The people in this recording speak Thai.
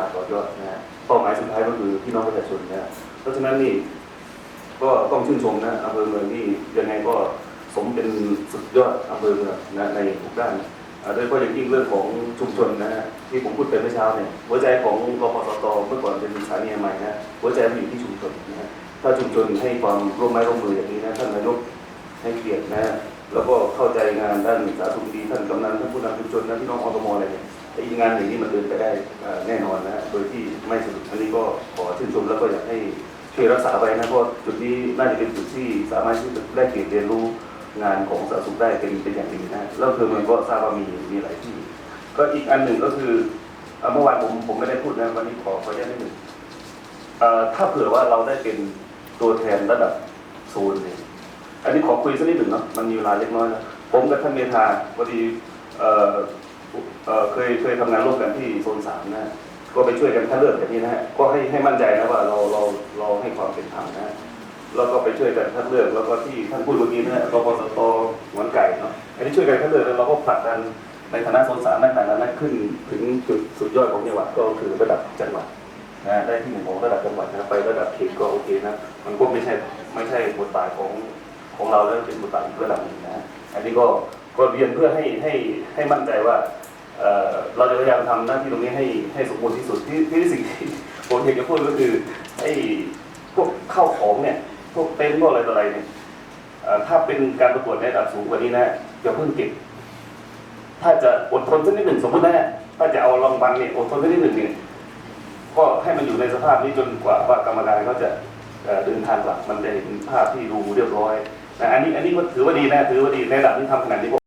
าต่อยอดนะฮะเป้าหมายสุดท้ายก็คือพี่น้องประชาชนนะฮะเพราะฉะนั้นนี่ก็ต้องชื่นชมนะอำเภอเมืองนี่ยังไงก็สมเป็นสุดยอดอำเภอเมืองนะในทุกด้านโดยเฉพาะอย่างยิ่งเรื่องของชุมชนนะฮะที่ผมพูดไปเมื่อเช้าเนี่ยหัวใจของรพสตเมื่อก่อนเป็นสถานีใหม่นะหัวใจมันอยู่ที่ชุมชนนะฮะถ้าชุมชนให้ความร่วมไม้ร่วมมืออย่างนี้นะท่านนายกให้เกียรตินะแล้วก็เข้าใจงานด้านสาธารณสุขดีท่านกำนันท่านผู้นำชุมชนนะพี่น้องอตมอะไรเนี่ย ไอ้งานอย่างนี้มันเดินไปได้แน่นอนนะ โดยที่ไม่สะดุดอันนี้ก็ขอชื่นชมแล้วก็อยากให้ช่วยรักษาไว้นะเพราะจุดนี้น่าจะเป็นจุดที่สามารถที่จะแลกเปลี่ยนเรียนรู้งานของสาธารณสุขได้เป็นเป็นอย่างดีนะแล้วคือมันก็ทราบว่ามีมีหลายที่ ก็อีกอันหนึ่งก็คือเมื่อวานผมผมไม่ได้พูดนะวันนี้ขอขออนุญาตนิดหนึ่งถ้าเผื่อว่าเราได้เป็นตัวแทนระดับโซนเนี่ยอันนี้ขอคุยสักนิดหนึ่งเนาะมันมีเวลาเล็กน้อยนะผมกับท่านเมธาพอดี เคยเคยทำงานร่วมกันที่โซนสามนะก็ไปช่วยกันคัดเลือกแบบนี้นะฮะก็ให้ให้มั่นใจนะว่าเราเราเราให้ความเป็นธรรมนะแล้วก็ไปช่วยกันคัดเลือกแล้วก็ที่ท่านพูดเมื่อกี้นะฮะรพสตหวนไก่เนาะอันนี้ช่วยกันคัดเลือกแล้วเราก็ผลักดันในฐานะโซนสามในฐานะนั้นขึ้นถึงจุดสุดยอดของจังหวัดก็คือระดับจังหวัดนะได้ที่หนึ่งของระดับจังหวัดนะไประดับเขตก็โอเคนะมันก็ไม่ใช่ไม่ใช่บทบาทของของเราแล้วเป็นบทบาทอีกระดับหนึ่งนะอันนี้ก็ ก็เรียนเพื่อให้ให้ให้มั่นใจว่าเราจะพยายามทำหน้าที่ตรงนี้ให้ให้สมบูรณ์ที่สุดที่ที่สิ่งที่ผมอยากจะพูดก็คือไอ้พวกเข้าของเนี่ยพวกเต็นท์พวกอะไรต่ออะไรเนี่ยถ้าเป็นการประกวดในระดับสูงกว่านี้นะอย่าเพิ่งเก็บถ้าจะอดทนสักนิดหนึ่งสมมตินะถ้าจะเอารางวัลเนี่ยอดทนสักนิดหนึ่งเนี่ยก็ให้มันอยู่ในสภาพนี้จนกว่าว่ากรรมการเขาจะเอ่อเดินทางกลับมันจะเห็นภาพที่ดูเรียบร้อยนะอันนี้อันนี้ก็ถือว่าดีนะถือว่าดีในระดับที่ทำขนาดนี้